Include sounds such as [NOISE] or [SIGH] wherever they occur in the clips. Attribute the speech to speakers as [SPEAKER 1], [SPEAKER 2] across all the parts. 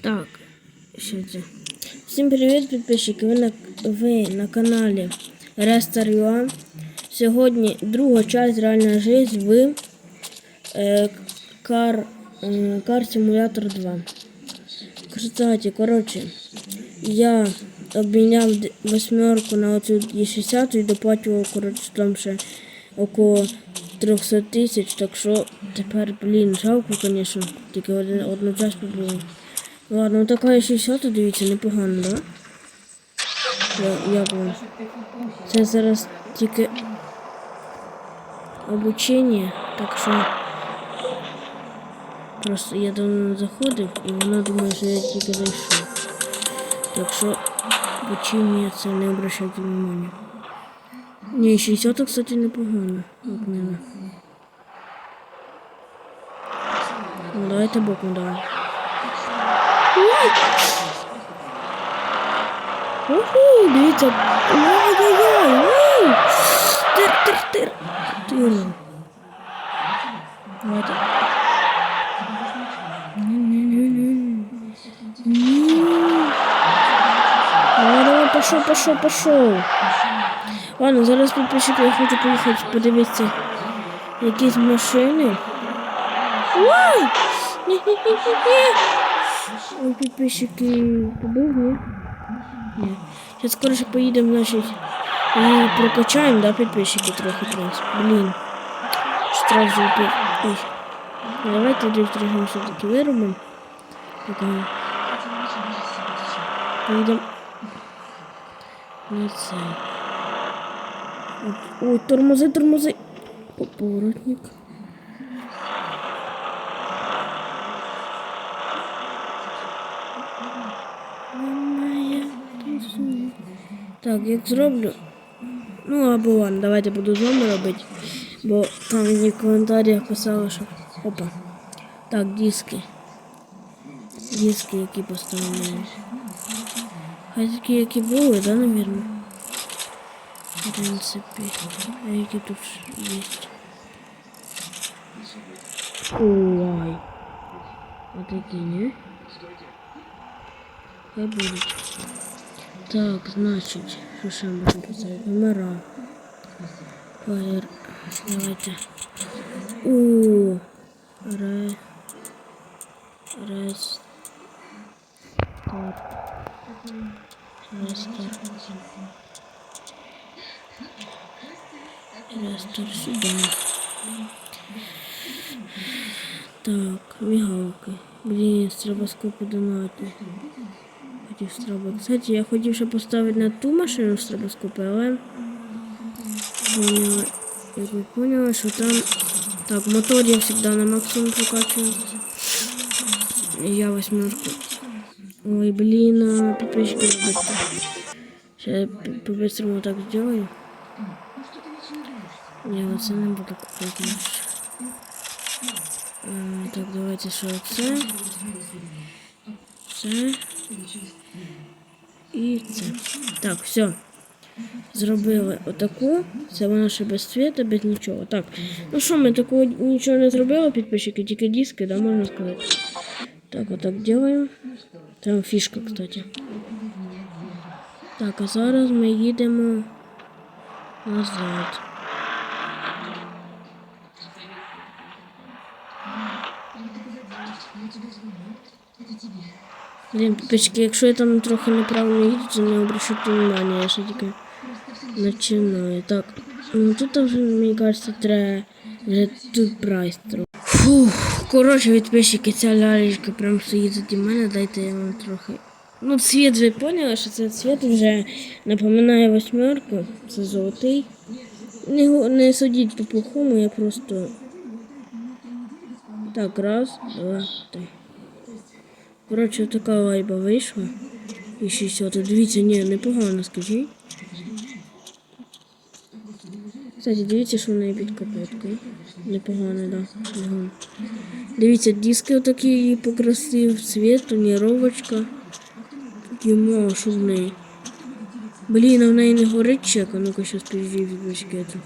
[SPEAKER 1] Так, що це? Всім привіт, підписчики! Ви на, ви на каналі Restart.ua. Сьогодні друга часть реальна жизнь в е, Car, е, Car Simulator 2. Кстати, коротше, я обміняв восьмерку на оцю Е60 і доплачував, коротше, там ще около 300 тисяч, так що тепер, блін, жалко, звісно, тільки один, одну часть побув. Ладно, ну така 60, дивіться, непогано, да? Я, як вам? Це зараз тільки обучення, так що просто я давно не заходив і вона думає, що я тільки зайшов. Так що обучення це не обращайте внимания. Ні, 60, кстати, непогано, як мене. Ну, давайте боком давай. Уху, дивіться. Ой-ой-ой. ой. Тир, тир, тир. Тир. Давайте. Ні-ні-ні-ні. Ні. Давай, давай, пошов, пошов, пошов. Ладно, зараз підписчики, я хочу поїхати подивитися якісь машини. Ні-ні-ні-ні. Ой, підписчики побив, ні? Ні. Зараз скоріше поїдемо, значить, і прокачаємо, да, підписчики трохи, в принципі. Блін. Штраф зробив. Ой. Давайте дрифт режим все-таки виробимо. Поїдемо. На це. От. Ой, тормози, тормози. О, Поворотник. Моя тусує. Так, як зроблю. Ну, або ладно, давайте буду з вами робити. Бо там мені в коментарях писали, що. Опа. Так, диски. Диски, які поставили. Хай такі, які були, да, навірно? В принципі. А які тут є? Ой. А такі, не? Хай будуть. Так, значить, що ще можна поставити? Номера. Фаєр. Давайте. У. Ре. Рес. Старт. Рестарт сюди. Так, мігалки. Блін, стробоскопи донати. Хотів стробо. Кстати, я хотів ще поставити на ту машину стробоскопи, але поняла, як ви поняли, що там. Так, мотор я завжди на максимум прокачую. Я восьмерку. Ой, блин, подписчики. Сейчас по-быстрому так сделаю. Я вот це не буду купити. Так, давайте що це. Це. І це. Так, все. Зробили отаку. Це вона ще без світа, без нічого. Так. Ну що, ми такого нічого не зробили, підписчики, тільки диски, да, можна сказати. Так, вот так делаем. Там фішка, кстати. Так, а зараз ми їдемо назад. Блін, підписчики, якщо я там трохи неправильно їду, то не обращайте внимання, я ще тільки починаю. Так, ну тут вже, мені кажется, треба вже тут прайс трохи. Фух, коротше, підписчики, ця лялечка прям стоїть заді мене, дайте я вам трохи. Ну, цвіт ви поняли, що це цвіт вже напоминає восьмерку, це золотий. Не, не судіть по плохому, я просто. Так, раз, два, три. Коротше, така лайба вийшла. І 60. Дивіться, ні, непогано, скажіть. Кстати, дивіться, що в неї під капоткою. Непогано, да. Ага. Дивіться, диски отакі покрасив, цвіт, тоніровочка. Йому, що в неї? А в неї не горить чек, а ну-ка щас підійди від бачкету.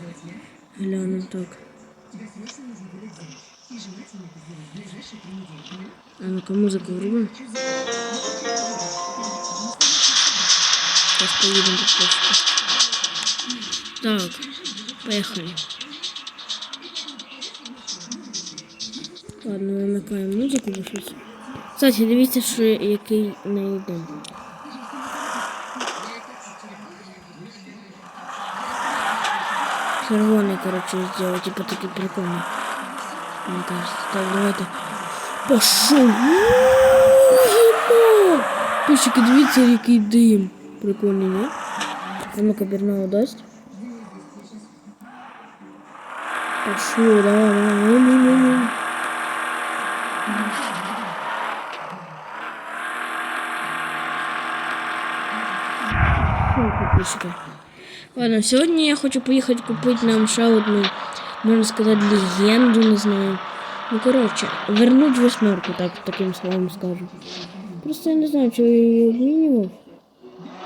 [SPEAKER 1] Гляну так. А ну-ка, музыку врубим. Сейчас поедем по почте. Так, поехали. Ладно, вимикаємо музику, бо щось. Кстати, дивіться, що який не йде. Червоний, короче, сделать, типа такий прикольний. Мне кажется. Так, давайте. Пошел! Єба! Пишики, дивіться, який дим. Прикольний, не? А ну-ка, Бернау дасть. Пошел, давай, давай. Ну, ну, ну. Ой, подписчики. Ладно, сьогодні я хочу поїхати купити нам ще одну, можна сказати, легенду, не знаю. Ну, коротше, вернуть восьмерку, так, таким словом скажу. Просто я не знаю, чого я її обмінював.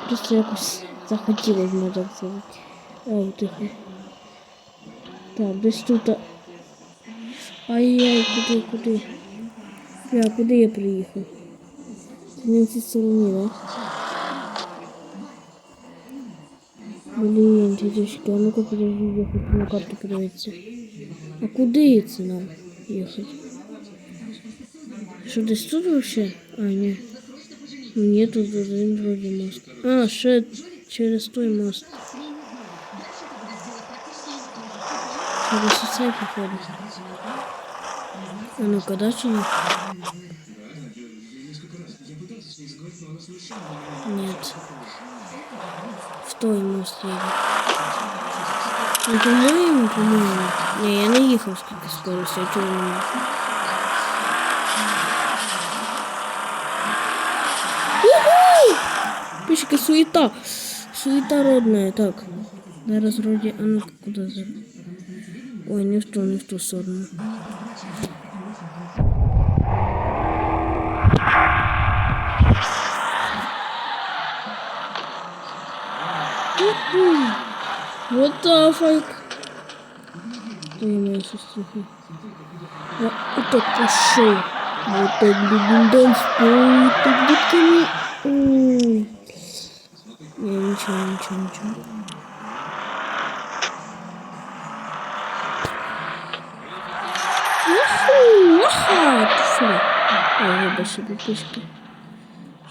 [SPEAKER 1] Просто якось захотілося, можна так сказати. Ай, тихо. Так, десь тут. Ай-яй, куди, куди? Я, куди я приїхав? Це не в цій стороні, так? Блін, дідушки, а ну-ка подожди, я хочу на карту подивитися. А куди це нам їхати? Що десь тут вообще? А, ні. Ну, ні, тут один вроді мост. А, ще через той мост. Через оцей походу. А ну-ка, да, чи ні? Нет. В той мост їде. Ну, по-моєму, по-моєму. Ні, я не їхав скільки скорості, а чого не їхав? Уху! Пишки, суета. Суета родная. Так. Зараз вроде... А ну куда за... Ой, не в ту, не в ту сторону. Вот the fuck. Ой, моя сеструха. Я это пошел. Вот так будем дальше. Ой, так детками. Ой. Не, ничего, ничего, ничего. Уху, аха, пошли. Ой, вибачте, підписки.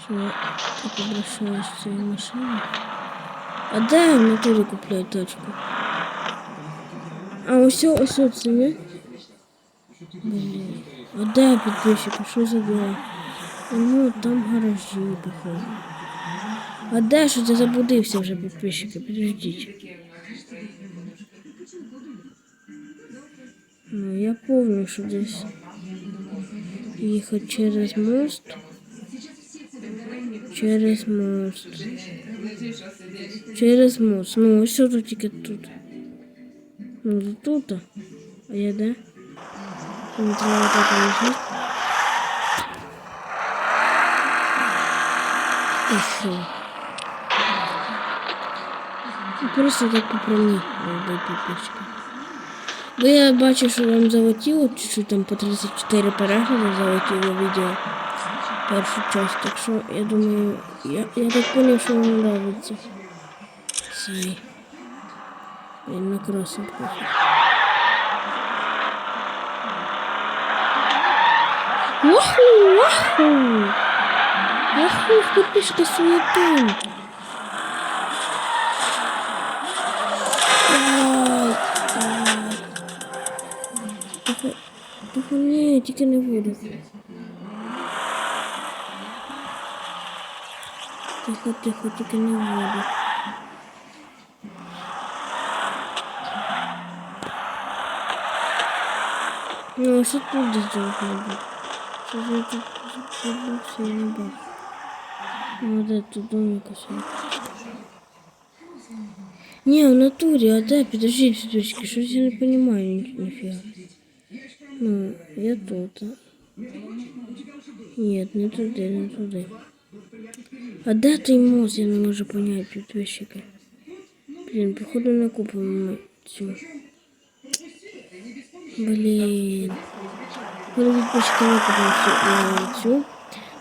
[SPEAKER 1] Що я так обращаюсь з цією машиною. А де в натурі купляють тачку? А ось о- ось о, це не? Блін. А де підписчики? Що за діла? Ну, там гаражі, походу. А де що ти забудився вже підписчики? Підождіть. Ну, я помню, що десь їхати через мост. Через мост. Через мост. Ну, ось тут тільки тут. Ну, тут. А я де? Мені треба так виїжджати. І що? Ну, Просто так по прямій робити підписчики. Бо я бачу, що вам залетіло, чуть-чуть там по 34 перегляди залетіло відео. Першу часть, так що я думаю, я, я так понял, що вам нравится. Цей. Він на красив трохи. Ваху, ваху! Ваху, підпишки суету. Ай, ай. Тихо, тихо, ні, тільки не буду. Тихо, тихо, тільки не буду. Ну, а що тут десь бути? Що ж я тут забувся, я не бачу. Ну, де тут домик ось. Не, в натуре, а да, подожди, цветочки, что я не понимаю ни- нифига. Ну, я тут. а. Нет, не туда, не туда. А де той мост, я не можу понять, підписчики. Блін, походу не купимо ми цю. Блін. Коли підписчики не купили цю, е, цю.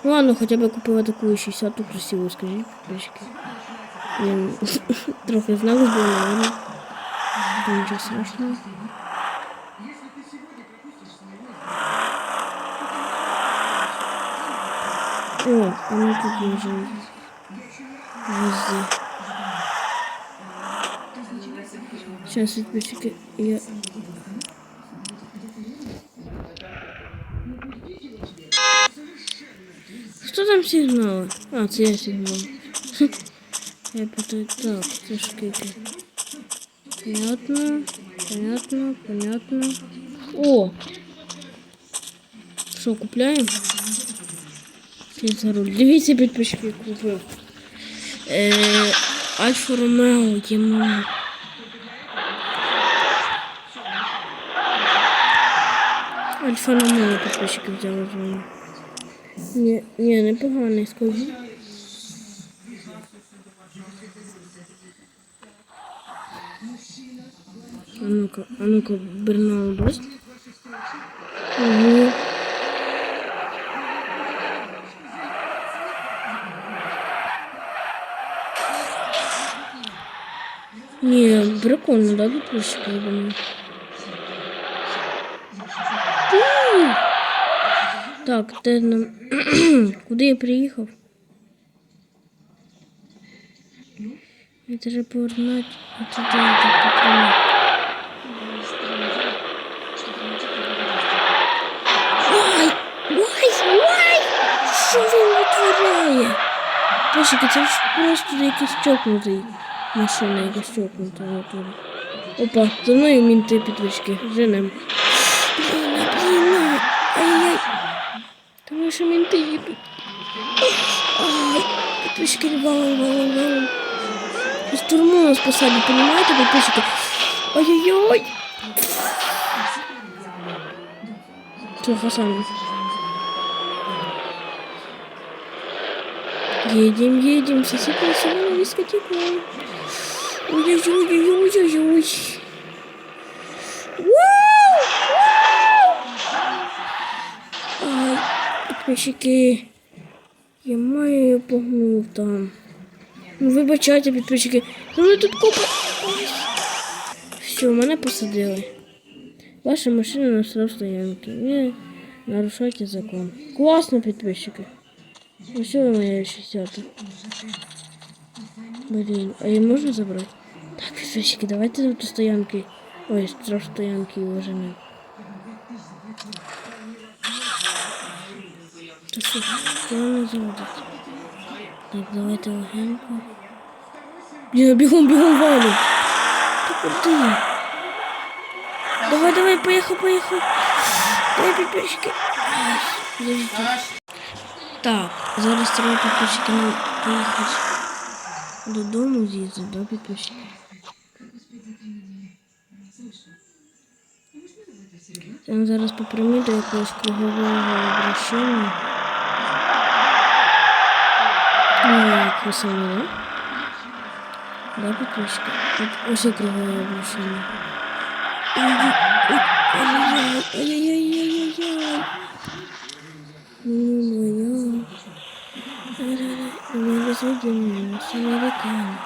[SPEAKER 1] Ну ладно, хоча б я купила таку 60-ту красиву, скажіть, підписчики. Блін, [LAUGHS] трохи знак збив, наверное. Та Нічого страшного. О, она тут уже везде. Сейчас подписчики, я... Что там сигналы? А, це я сигнал. [LAUGHS] Я путаю. Так, це скільки. Понятно, понятно, понятно. О! Що, купляємо? Чи за руль? Дивіться, підписчики купив. Е, Альфа Ромео йому. Альфа Ромео підписчики взяли з мене. Ні, ні, непоганий, скажу. А ну-ка, а ну-ка, Бернау дасть? Угу. Не, прикольно, да, підписчики, я думаю. М! Так, де нам... Куди я приїхав? Мені треба повернути туди, так потрібно. Ой, ой, ой! Що він витворяє? Пошики, це ж просто якийсь чокнутий. Машина якась чокнута натура. Опа, за мною мінти підвички. Женем. Блін, блін, ай-яй. Тому що мінти їдуть. Ай, підвички валом, валом, валом. З турму нас посадять, понимаете, підписчики? Ой-ой-ой. Все, Хасан. Едем, едем, соседи, сегодня на дискотеку. Ой-ой-ой-ой-ой-ой. Вау! Вау! Ай, підписчики. Я маю погнув там. Ну, вибачайте, підписчики. Ну, мене тут купа. Ой. Все, мене посадили. Ваша машина на штраф стоянки. Не нарушайте закон. Класно, підписчики. Ось ви моя 60. Блін, а її можна забрати? Так, підписчики, давайте до стоянки. Ой, штраф стоянки його жене. Та що, вона не заводить. Так, давайте легенько. Блін, бігом, бігом валю. Ти куди? Давай, давай, поїхав, поїхав. Давай, підписчики. Ай, подождіть. Так, зараз треба підписчики нам поїхати додому з'їздити, да, підписчики? Там зараз попрямі до якогось кругового обращення. Ну, як ви самі, да? Да, підписчики? От ось і кругове обращення. Ой-ой-ой, ой-ой-ой-ой-ой-ой. Разведение с американцем.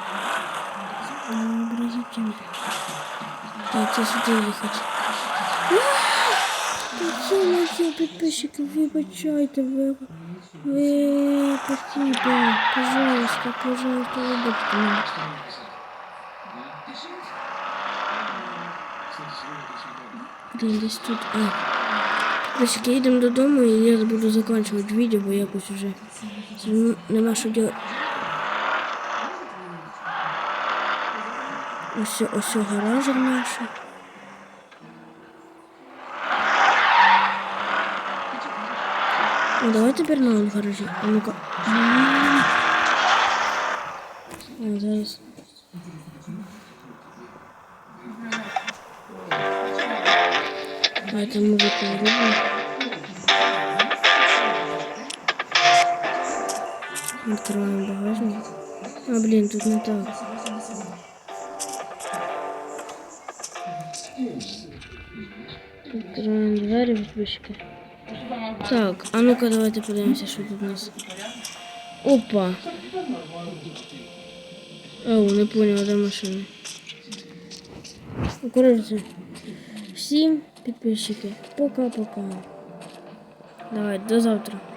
[SPEAKER 1] Образительно. Так, це сюди їхати. Це наші підписчики, вибачайте, ви, ви, спасибо, пожалуйста, пожалуйста, вибачте мене. Блін, десь тут, а. Підписчики, їдемо додому і я буду закінчувати відео, бо якось ну, нема що делать. Ось, ось гаражик наш. Ну, давай тепер на в гаражі. А ну-ка. Зараз. Это мужик вроде. Открываем багажник. А, блин, тут не так. Открываем двери, подписчики. Так, а ну-ка давайте подивимося, що тут у нас. Опа. Оу, не поняла, де машина. Ну, коротше, всім підписчики. Пока-пока. Давай, до завтра.